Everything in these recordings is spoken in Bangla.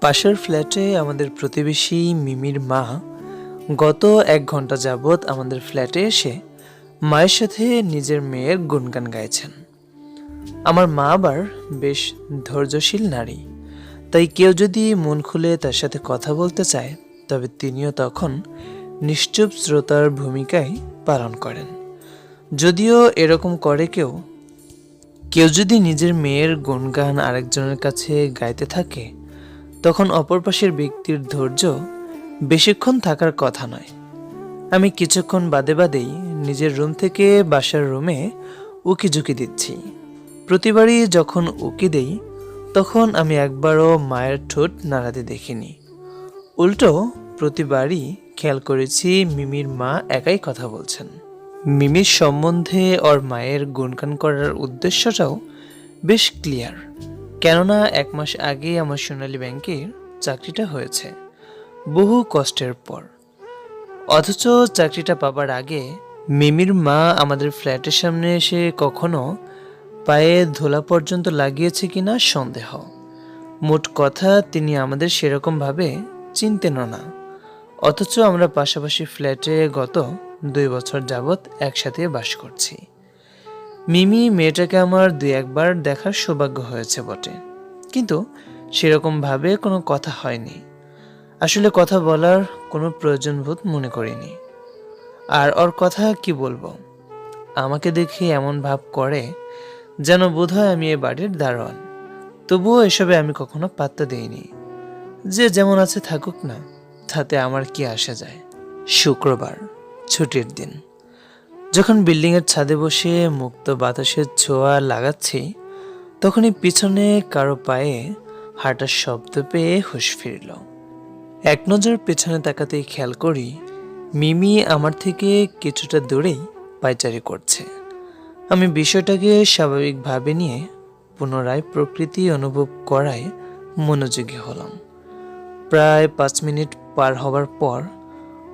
পাশের ফ্ল্যাটে আমাদের প্রতিবেশী মিমির মা গত এক ঘণ্টা যাবৎ আমাদের ফ্ল্যাটে এসে মায়ের সাথে নিজের মেয়ের গুণগান গাইছেন। আমার মা আবার বেশ ধৈর্যশীল নারী, তাই কেউ যদি মন খুলে তার সাথে কথা বলতে চায়, তবে তিনিও তখন নিশ্চুপ শ্রোতার ভূমিকায় পালন করেন। যদিও এরকম করে কেউ কেউ যদি নিজের মেয়ের গুণগান আরেকজনের কাছে গাইতে থাকে, তখন অপর পাশের ব্যক্তির ধৈর্য বেশিক্ষণ থাকার কথা নয়। আমি কিছুক্ষণ বাদে বাদেই নিজের রুম থেকে বাসার রুমে উকি ঝুঁকি দিচ্ছি। প্রতিবারই যখন উকি দেই, তখন আমি একবারও মায়ের ঠোঁট নাড়াতে দেখিনি। উল্টো প্রতিবারই খেয়াল করেছি মিমির মা একাই কথা বলছেন। মিমির সম্বন্ধে ওর মায়ের গুণগান করার উদ্দেশ্যটাও বেশ ক্লিয়ার। কেননা এক মাস আগে আমার সোনালী ব্যাংকের চাকরিটা হয়েছে, বহু কষ্টের পর। অথচ চাকরিটা পাবার আগে মিমির মা আমাদের ফ্ল্যাটের সামনে এসে কখনো পায়ে ধোলা পর্যন্ত লাগিয়েছে কিনা সন্দেহ। মোট কথা, তিনি আমাদের সেরকমভাবে চিনতেনও না। অথচ আমরা পাশাপাশি ফ্ল্যাটে গত দুই বছর যাবৎ একসাথে বাস করছি। মিমি মেয়েটাকে আমার দুই একবার দেখার সৌভাগ্য হয়েছে বটে। কিন্তু সেরকমভাবে কোনো কথা হয়নি। আসলে কথা বলার কোনো প্রয়োজনবোধ মনে করিনি। আর ওর কথা কি বলব? আমাকে দেখে এমন ভাব করে যেন বোধ হয় আমি এ বাড়ির দারোয়ান। তবুও এসবে আমি কখনো পাত্তা দেইনি। যে যেমন আছে থাকুক না, তাতে আমার কি আসা যায়? শুক্রবার। ছুটির দিন। যখন বিল্ডিংয়ের ছাদে বসে মুক্ত বাতাসের ছোঁয়া লাগাচ্ছি, তখনই পিছনে কারও পায়ে হাঁটার শব্দ পেয়ে হুঁশ ফিরল। এক নজর পেছনে তাকাতেই খেয়াল করি, মিমি আমার থেকে কিছুটা দূরেই পায়চারি করছে। আমি বিষয়টাকে স্বাভাবিকভাবে নিয়ে পুনরায় প্রকৃতি অনুভব করায় মনোযোগী হলাম। প্রায় পাঁচ মিনিট পার হবার পর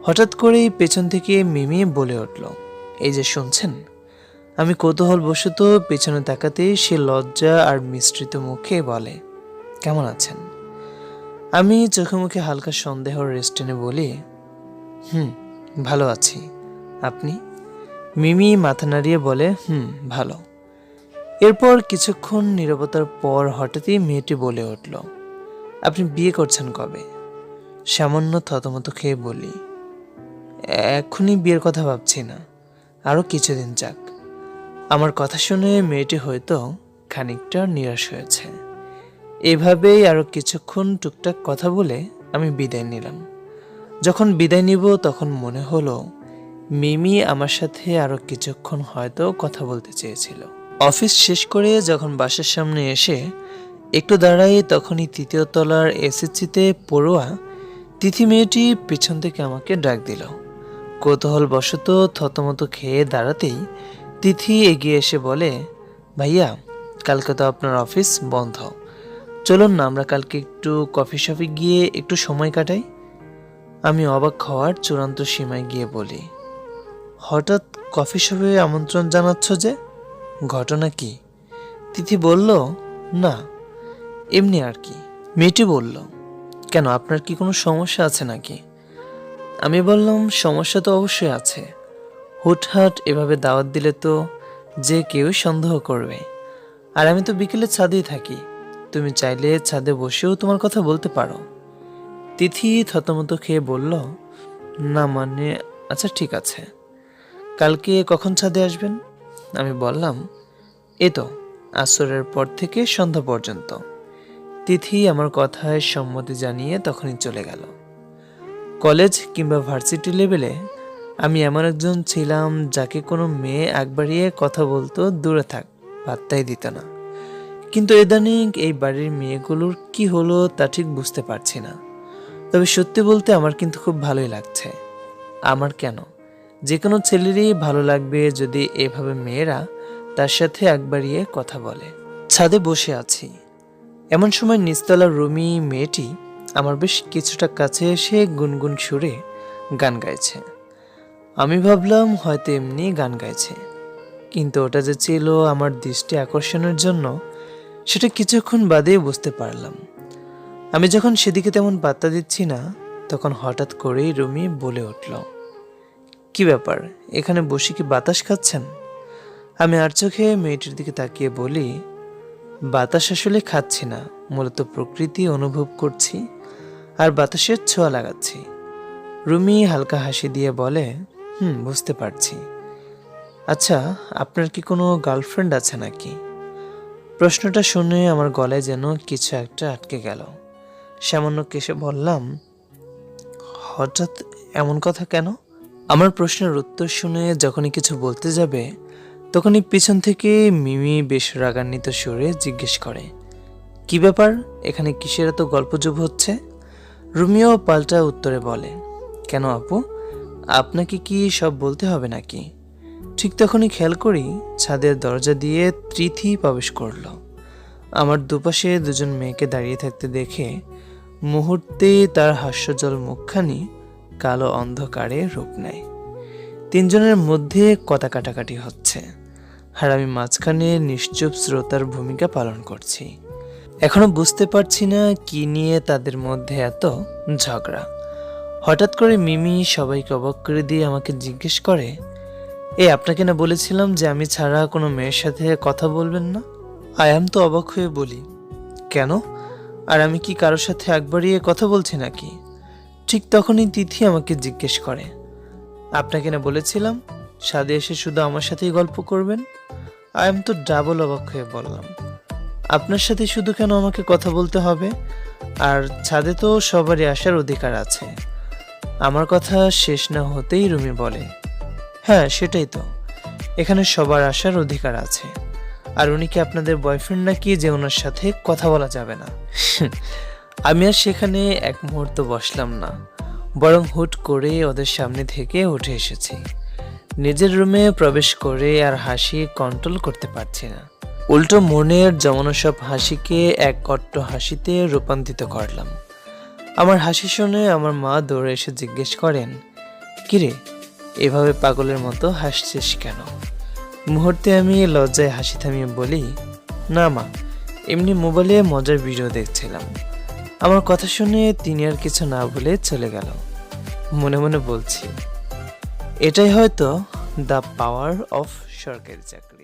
হঠাৎ করেই পেছন থেকে মিমি বলে উঠল, এই যে শুনছেন? আমি কৌতূহল বশত পেছনে তাকাতে সে লজ্জা আর মিশ্রিত মুখে বলে, কেমন আছেন? আমি চোখে মুখে হালকা সন্দেহ রেস্টেনে বলি, হুম, ভালো আছি। আপনি? মিমি মাথা নাড়িয়ে বলে, হুম, ভালো। এরপর কিছুক্ষণ নীরবতার পর হঠাৎই মেয়েটি বলে উঠল, আপনি বিয়ে করছেন কবে? সামান্য থতমত খেয়ে বলি এখনই বিয়ের কথা ভাবছি না। আরও কিছুদিন যাক। আমার কথা শুনে মেয়েটি হয়তো খানিকটা নিরাশ হয়েছে। এভাবেই আরও কিছুক্ষণ টুকটাক কথা বলে আমি বিদায় নিলাম। যখন বিদায় নিব তখন মনে হলো, মিমি আমার সাথে আরও কিছুক্ষণ হয়তো কথা বলতে চেয়েছিল। অফিস শেষ করে যখন বাসের সামনে এসে একটু দাঁড়াই তখনই তৃতীয় তলার এসএসসিতে পড়ুয়া তিথি মেয়েটি পিছন থেকে আমাকে ডাক দিল। কৌতূহল বশত থতমত খেয়ে দাঁড়াতেই তিথি এগিয়ে এসে বলে, ভাইয়া, কালকে তো আপনার অফিস বন্ধ। চলুন না, আমরা কালকে একটু কফি শপে গিয়ে একটু সময় কাটাই। আমি অবাক হওয়ার চূড়ান্ত সীমায় গিয়ে বলি, হঠাৎ কফি শপে আমন্ত্রণ জানাচ্ছ যে? ঘটনা কি? তিথি বলল, না, এমনি আর কি। মেয়েটি বলল, কেন, আপনার কি কোনো সমস্যা আছে নাকি? আমি বললাম, সমস্যা তো অবশ্যই আছে। হুটহাট এভাবে দাওয়াত দিলে তো যে কেউ সন্দেহ করবে। আর আমি তো বিকেলে ছাদেই থাকি। তুমি চাইলে ছাদে বসেও তোমার কথা বলতে পারো। তিথি থতমত খেয়ে বলল, না মানে আচ্ছা ঠিক আছে। কালকে কখন ছাদে আসবেন? আমি বললাম এ তো, আসরের পর থেকে সন্ধ্যা পর্যন্ত। তিথি আমার কথায় সম্মতি জানিয়ে তখনই চলে গেল। কলেজ কিংবা ভার্সিটি লেভেলে আমি এমন একজন ছিলাম যাকে কোনো মেয়ে আগ বাড়িয়ে কথা বলতো, দূরে থাক, পাত্তাই দিত না। কিন্তু ইদানিং এই বাড়ির মেয়েগুলোর কি হলো তা ঠিক বুঝতে পারছি না। তবে সত্যি বলতে আমার কিন্তু খুব ভালোই লাগছে। আমার কেন? যে কোনো ছেলেরই ভালো লাগবে যদি এভাবে মেয়েরা তার সাথে এক বাড়িয়ে কথা বলে। ছাদে বসে আছি। এমন সময় নিস্তলা রুমি মেয়েটি আমার বেশ কিছুটা কাছে এসে গুনগুন সুরে গান গাইছে। আমি ভাবলাম হয়তো এমনি গান গাইছে, কিন্তু ওটা যে ছিল আমার দৃষ্টি আকর্ষণের জন্য, সেটা কিছুক্ষণ বাদেই বুঝতে পারলাম। আমি যখন সেদিকে তেমন পাত্তা দিচ্ছি না, তখন হঠাৎ করেই রুমি বলে উঠল, কি ব্যাপার, এখানে বসে কি বাতাস খাচ্ছেন? আমি আর চোখে মেয়েটির দিকে তাকিয়ে বলি বাতাস আসলে খাচ্ছি না, মূলত প্রকৃতি অনুভব করছি আর বাতাসের ছোঁয়া লাগাচ্ছি। রুমি হালকা হাসি দিয়ে বলে, হুম, বুঝতে পারছি। আচ্ছা আপনার কি কোনো গার্লফ্রেন্ড আছে নাকি? প্রশ্নটা শুনে আমার গলায় যেন কিছু একটা আটকে গেল। সামান্য কেসে বললাম, হঠাৎ এমন কথা কেন? আমার প্রশ্নের উত্তর শুনে যখনই কিছু বলতে যাবে তখনই পেছন থেকে মিমি বেশ রাগান্বিত সুরে জিজ্ঞেস করে, কি ব্যাপার? এখানে কিসের এত গল্পজব হচ্ছে? রুমিও পাল্টা উত্তরে বলে, কেন আপু? আপনাকে কি সব বলতে হবে নাকি? ঠিক তখনই খেয়াল করি ছাদের দরজা দিয়ে তৃথি প্রবেশ করল। আমার দুপাশে দুজন মেয়েকে দাঁড়িয়ে থাকতে দেখে মুহূর্তে তার হাস্যজল মুখখানি কালো অন্ধকারে রূপ নেয়। তিনজনের মধ্যে কথা কাটাকাটি হচ্ছে। আর আমি মাঝখানে নিশ্চুপ শ্রোতার ভূমিকা পালন করছি। এখনও বুঝতে পারছি না কি নিয়ে তাদের মধ্যে এত ঝগড়া। হঠাৎ করে মিমি সবাইকে অবাক করে দিয়ে আমাকে জিজ্ঞেস করে, এ, আপনাকে না বলেছিলাম যে আমি ছাড়া কোনো মেয়ের সাথে কথা বলবেন না? আয়াম তো অবাক হয়ে বলি। কেন? আর আমি কি কারোর সাথে একবারিয়ে কথা বলছি নাকি? ঠিক তখনই তিথি আমাকে জিজ্ঞেস করে। আপনাকে না বলেছিলাম, সাদে এসে শুধু আমার সাথেই গল্প করবেন? আই এম তো ডাবল অবাক হয়ে বললাম। আপনার সাথে শুধু কেন আমাকে কথা বলতে হবে? আর ছাদে তো সবারই আসার অধিকার আছে। আমার কথা শেষ না হতেই রুমি বলে হ্যাঁ সেটাই তো। এখানে সবার আসার অধিকার আছে। আর উনি কি আপনাদের বয়ফ্রেন্ড নাকি যে ওনার সাথে কথা বলা যাবে না? আমি আর সেখানে এক মুহূর্ত বসলাম না। বরং হুট করে ওদের সামনে থেকে উঠে এসেছি। নিজের রুমে প্রবেশ করে আর হাসি কন্ট্রোল করতে পারছি না। উল্টো মনের জমানো সব হাসিকে এক কট্ট হাসিতে রূপান্তরিত করলাম। আমার হাসি শুনে আমার মা দৌড়ে এসে জিজ্ঞেস করেন, কিরে, এভাবে পাগলের মতো হাসছিস কেন? মুহূর্তে আমি লজ্জায় হাসি থামিয়ে বলি, না মা, এমনি মোবাইলে মজার ভিডিও দেখছিলাম। আমার কথা শুনে তিনি আর কিছু না বলে চলে গেল। মনে মনে বলছি, এটাই হয়তো দ্য পাওয়ার অফ সরকারি চাকরি।